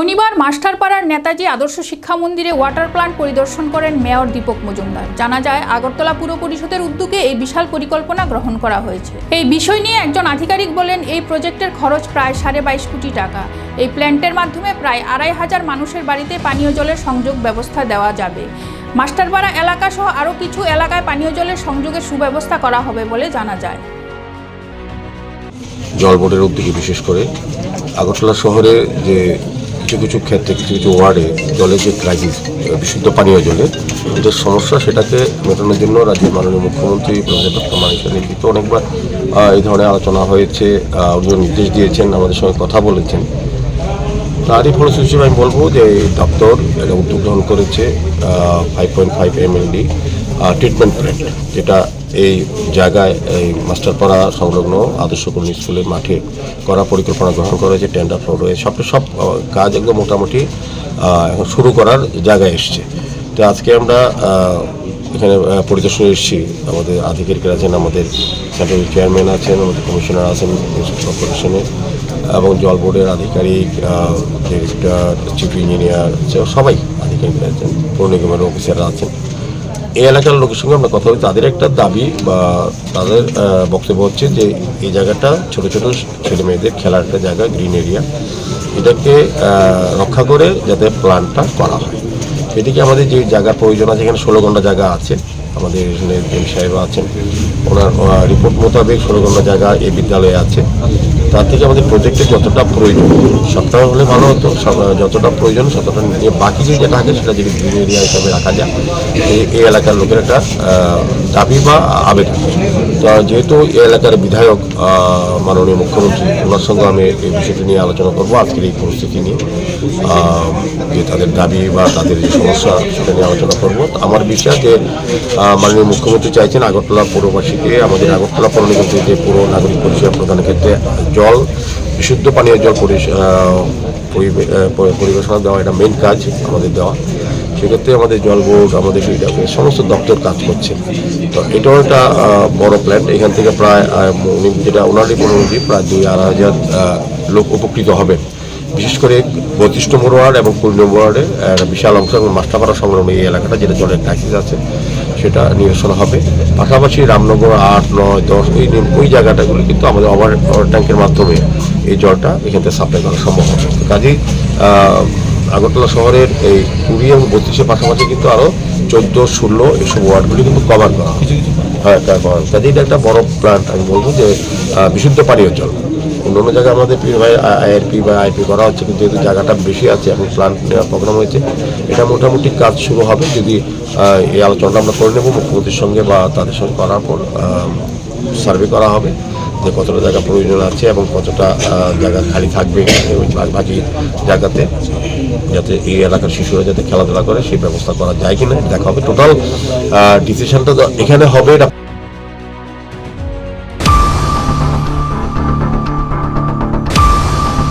শনিবার মাস্টারপাড়ার নেতাজি আদর্শ শিক্ষা মন্দিরে ওয়াটার প্ল্যান্ট পরিদর্শন করেন মেয়র দীপক মজুমদার। জানা যায়, আগরতলা পুর পরিষদের উদ্যোগে এই বিশাল পরিকল্পনা গ্রহণ করা হয়েছে। এই বিষয় নিয়ে একজন আধিকারিক বলেন, এই প্রজেক্টের খরচ প্রায় সাড়ে বাইশ কোটি টাকা। এই প্ল্যান্টের মাধ্যমে প্রায় আড়াই হাজার মানুষের বাড়িতে পানীয় জলের সংযোগ ব্যবস্থা দেওয়া যাবে। মাস্টারপাড়া এলাকা সহ আরও কিছু এলাকায় পানীয় জলের সংযোগের সুব্যবস্থা করা হবে বলে জানা যায়। জল বোর্ডের উদ্যোগে বিশেষ করে আগরতলা শহরে যে কিছু কিছু ক্ষেত্রে, কিছু কিছু ওয়ার্ডে জলের যে ক্রাইসিস বিশুদ্ধ পানীয় জলের যে সমস্যা সেটাকে মেটানোর জন্য রাজ্যের মাননীয় মুখ্যমন্ত্রী প্রফেসর মানুষের নেতৃত্বে অনেকবার এই ধরনের আলোচনা হয়েছে উনিও নির্দেশ দিয়েছেন, আমাদের সঙ্গে কথা বলেছেন। তারই ফলশ্রুতি হিসেবে আমি বলব যে দপ্তর এটা উদ্যোগ গ্রহণ করেছে five point five MLD treatment plant যেটা এই জায়গায় এই মাস্টারপাড়া সংলগ্ন আদর্শ কর্মী স্কুলের মাঠে করা পরিকল্পনা গ্রহণ করা হয়েছে টেন্ডার হয়ে সব সব কাজ একদম মোটামুটি এখন শুরু করার জায়গায় এসছে। তো আজকে আমরা এখানে পরিদর্শনে এসেছি। আমাদের আধিকারিকরা আছেন, আমাদের সেন্ট্রাল চেয়ারম্যান আছেন, আমাদের কমিশনার আছেন কর্পোরেশনের এবং জল বোর্ডের আধিকারিক ডিরেক্টর চিফ ইঞ্জিনিয়ার সবাই আধিকারিকরা আছেন, পৌর নিগমের অফিসাররা আছেন। এই এলাকার লোকের সঙ্গে আমরা কথা বলি তাদের একটা দাবি বা তাদের বক্তব্য হচ্ছে যে এই জায়গাটা ছোট ছোট ছেলে মেয়েদের খেলার একটা জায়গা গ্রিন এরিয়া এটাকে রক্ষা করে যাতে প্ল্যানটা করা হয়। এদিকে আমাদের যে জায়গার প্রয়োজন আছে, এখানে ষোলো ঘণ্টা জায়গা আছে। আমাদের এখানে এম সাহেব আছেন। ওনার রিপোর্ট মোতাবেক ষোলো জায়গা এই বিদ্যালয়ে আছে। তার থেকে আমাদের প্রজেক্টের যতটা প্রয়োজন, সপ্তাহ হলে ভালো হতো। যতটা প্রয়োজন, ততটা নিয়ে বাকি যে যেটা থাকে সেটা যদি গ্রিন এরিয়া হিসাবে রাখা যায়, এই এই এলাকার লোকের একটা দাবি বা আবেদন। তো যেহেতু এই এলাকার বিধায়ক মাননীয় মুখ্যমন্ত্রী, ওনার সঙ্গে আমি এই বিষয়টি নিয়ে আলোচনা করব আজকের এই পরিস্থিতি নিয়ে। যে তাদের দাবি বা তাদের যে সমস্যা, সেটা নিয়ে আলোচনা করব। আমার বিশ্বাস যে মাননীয় মুখ্যমন্ত্রী চাইছেন আগরতলা পৌরবাসীকে, আমাদের আগরতলা পৌর নিগমকে যে পুরো নাগরিক পরিষেবা প্রদানের ক্ষেত্রে জল, বিশুদ্ধ পানীয় জল পরিবেশনা দেওয়া এটা মেন কাজ আমাদের দেওয়া। সেক্ষেত্রে আমাদের জল বোর্ড, আমাদের সমস্ত দপ্তর কাজ করছে। তো এটাও একটা বড় প্ল্যান এখান থেকে প্রায় যেটা ওনারই অনুযায়ী প্রায় দুই আড়াই হাজার লোক উপকৃত হবেন। বিশেষ করে নম্বর ওয়ার্ড এবং ওয়ার্ডে একটা বিশাল অংশ এবং মাস্টারপাড়া সংলগ্ন এই এলাকাটা যেটা জলের ক্রাইসিস আছে। সেটা নিরসন হবে। পাশাপাশি রামনগর আট নয় দশ ওই ওই জায়গাটাগুলো কিন্তু আমাদের ওভার ট্যাঙ্কের মাধ্যমে এই জলটা এখান থেকে সাপ্লাই করা সম্ভব হবে। কাজেই আগরতলা শহরের এই কুড়ি এবং বত্রিশের পাশাপাশি কিন্তু আরও চোদ্দ ষোলো এইসব ওয়ার্ডগুলি কিন্তু কভার করা। হ্যাঁ কভার কাজে এটা একটা বড় প্ল্যান্ট আমি বলব যে বিশুদ্ধ পানীয় জল। অন্য জায়গায় আমাদের আইআরপি বা আইপি করা হচ্ছে, কিন্তু যেহেতু জায়গাটা বেশি আছে, এখন প্ল্যান প্রোগ্রাম হয়েছে, এটা মোটামুটি কাজ শুরু হবে যদি এই আলোচনাটা আমরা করে নেব, মুখ্যমন্ত্রীর সঙ্গে বা তাদের সঙ্গে করার পর সার্ভে করা হবে, যে কতটা জায়গা প্রয়োজন আছে এবং কতটা জায়গা খালি থাকবে ওই বাকি জায়গাতে, যাতে এই এলাকার শিশুরা যাতে খেলাধুলা করে, সেই ব্যবস্থা করা যায় কিনা দেখা হবে। টোটাল ডিসিশনটা এখানে হবে, এটা